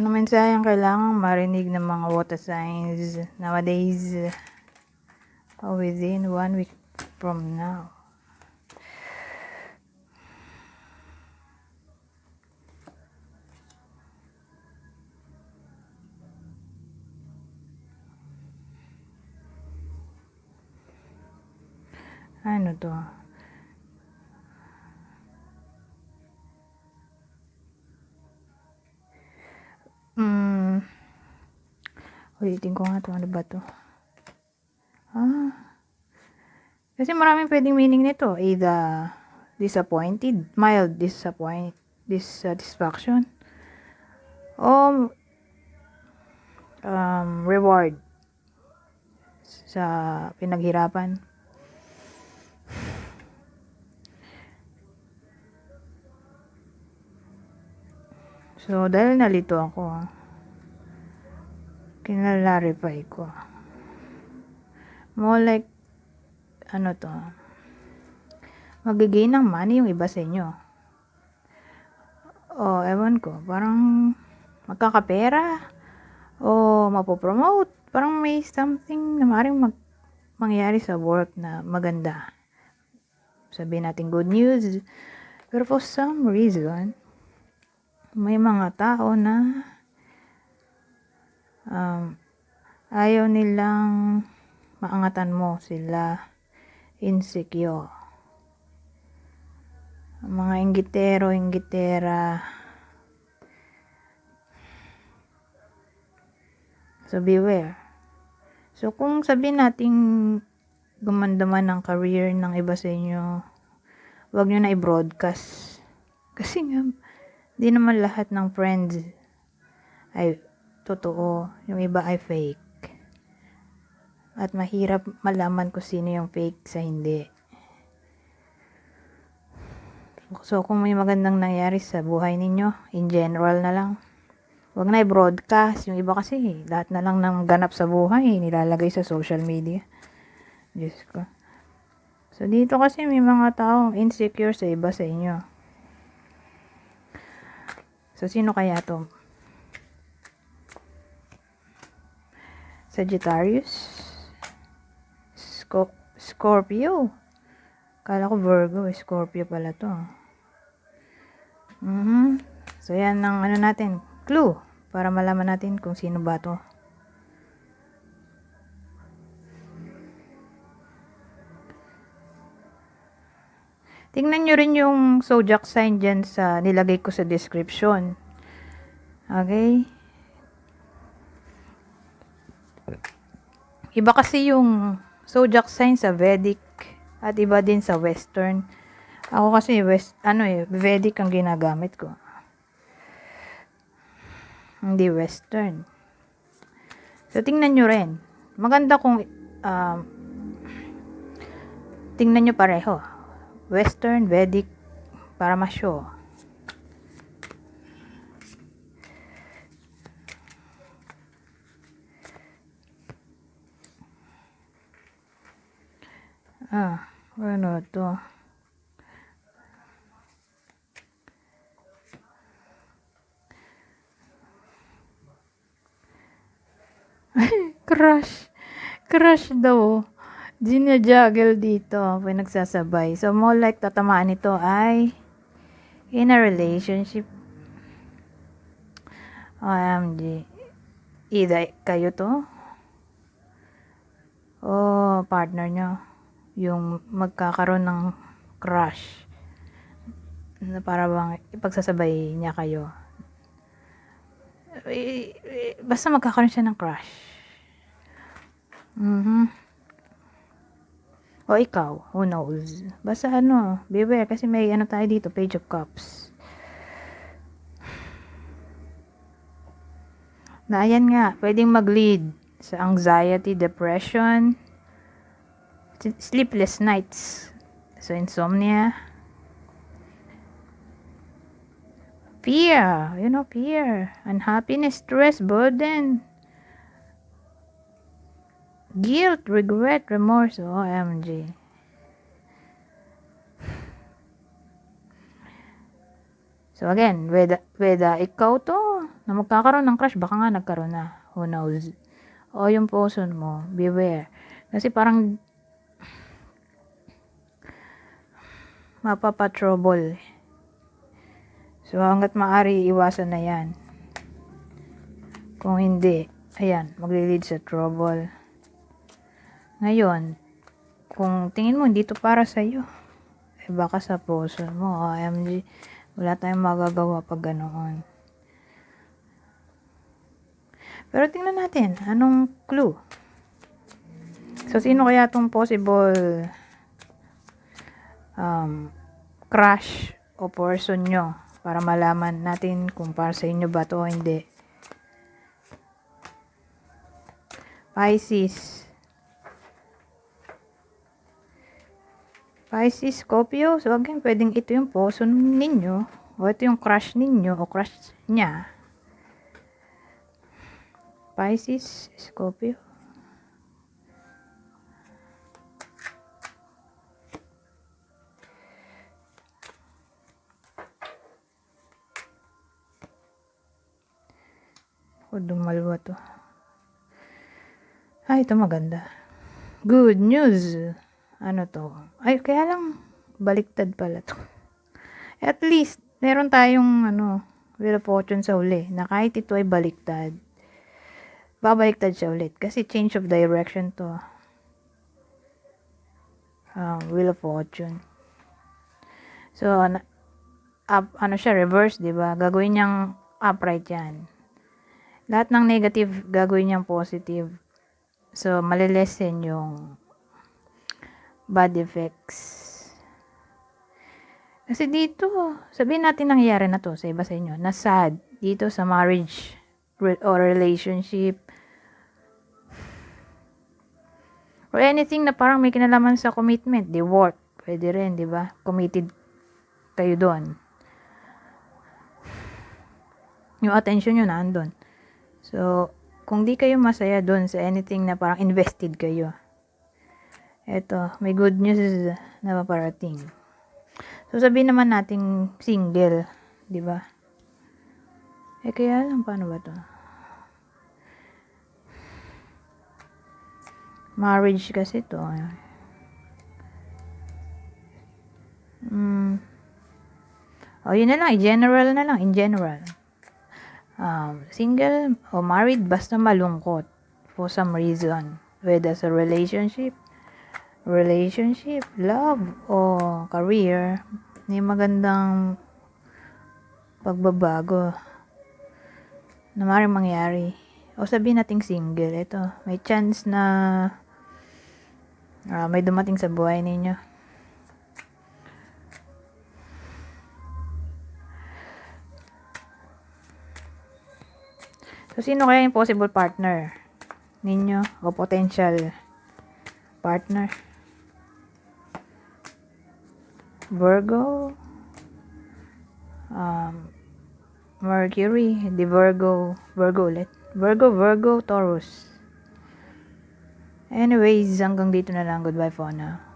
Ano mensahe ang kailangang marinig ng mga water signs nowadays or within one week from now? Ano to? Ulitin ko nga to. Ano ba to? Ah. Kasi maraming pwedeng meaning nito. Either disappointed, mild disappoint, dissatisfaction, o um, reward sa pinaghirapan. So, dahil nalito ako, kinalarify ko. More like, ano to, magiging ng money yung iba sa inyo. O, ewan ko, parang magkakapera, o mapopromote, parang may something na maaaring mag, mangyari sa work na maganda. Sabihin natin good news, pero for some reason, may mga tao na um, ayaw nilang maangatan mo sila insecure. Mga inggitero, inggitera. So, beware. So, kung sabihin natin gumanda man ang career ng iba sa inyo, wag nyo na i-broadcast. Kasi nga, di naman lahat ng friends ay totoo. Yung iba ay fake. At mahirap malaman kung sino yung fake sa hindi. So, kung may magandang nangyari sa buhay ninyo, in general na lang, wag na i-broadcast. Yung iba kasi, lahat na lang ng ganap sa buhay, nilalagay sa social media. Diyos ko. So, dito kasi may mga taong insecure sa iba sa inyo. So, sino kaya to? Sagittarius? Sco- Scorpio? Kala ko Virgo, eh, Scorpio pala to. Mhm. So, yan ang ano natin, clue. Para malaman natin kung sino ba to. Tingnan nyo rin yung zodiac sign dyan sa nilagay ko sa description. Okay? Iba kasi yung zodiac sign sa Vedic at iba din sa Western. Ako kasi West, ano eh, Vedic ang ginagamit ko. Hindi Western. So, tingnan nyo rin. Maganda kung um, tingnan nyo pareho. Western, Vedic, para ma-show. Ah, ano to? Crush. Crush daw. Ginajuggle dito. Pinagsasabay. So, more like tatamaan nito ay in a relationship. OMG. Either kayo to o partner nyo yung magkakaroon ng crush na para bang ipagsasabay niya kayo. Eh, Basta magkakaroon siya ng crush. Mhm. O ikaw, who knows? Basta ano, beware kasi may ano tayo dito, page of cups. Na ayan nga, pwedeng mag-lead sa anxiety, depression, sleepless nights. So, insomnia. Fear, you know, fear. Unhappiness, stress, burden. Guilt, regret, remorse. OMG. So again, whether, whether ikaw to na magkakaroon ng crush, baka nga nagkaroon na. Who knows? O yung person mo, beware. Kasi parang mapapa-trouble. So hanggat maaari, iwasan na yan. Kung hindi, ayan, magli-lead sa trouble. Ngayon, kung tingin mo hindi to para sa iyo, eh baka sa puso mo, OMG, wala tayong magagawa pag ganoon. Pero tingnan natin, anong clue? So, sino kaya tong possible um, crush o person nyo para malaman natin kung para sa inyo ba to o hindi. Pisces. Pisces, Scorpio. So, again, pwedeng ito yung person ninyo o ito yung crush ninyo o crush niya. Pisces, Scorpio. Dumalwa to. Ay, ito maganda. Good news. Ano to? Ay, kaya lang baliktad pala to. At least, meron tayong ano, Wheel of Fortune sa uli na kahit ito ay baliktad, babaliktad siya ulit. Kasi change of direction to. Um, Wheel of Fortune. So, up, ano siya, reverse, di ba? Gagawin niyang upright yan. Lahat ng negative, gagawin niyang positive. So, malilesen yung bad effects. Kasi dito, sabihin natin nangyayari na to sa iba sa inyo, na sad dito sa marriage or relationship or anything na parang may kinalaman sa commitment, di work, pwede rin, di ba? Committed kayo doon. Yung attention nyo nandun. So, kung di kayo masaya doon sa anything na parang invested kayo, eto, may good news na paparating. So, sabihin naman nating single, di ba? Eh, kaya lang, paano ba to? Marriage kasi to. Mm. Oh, yun na lang. In general na lang. In general. Um, single o married, basta malungkot. For some reason. Whether sa relationship, relationship, love, o career, may magandang pagbabago na maaaring mangyari. O sabihin nating single, ito, may chance na ah, may dumating sa buhay ninyo. So, sino kaya yung possible partner ninyo o potential partner? Virgo, um, Mercury, di Virgo, Virgo ulit. Virgo, Virgo, Taurus. Anyways, hanggang dito na lang. Goodbye for now.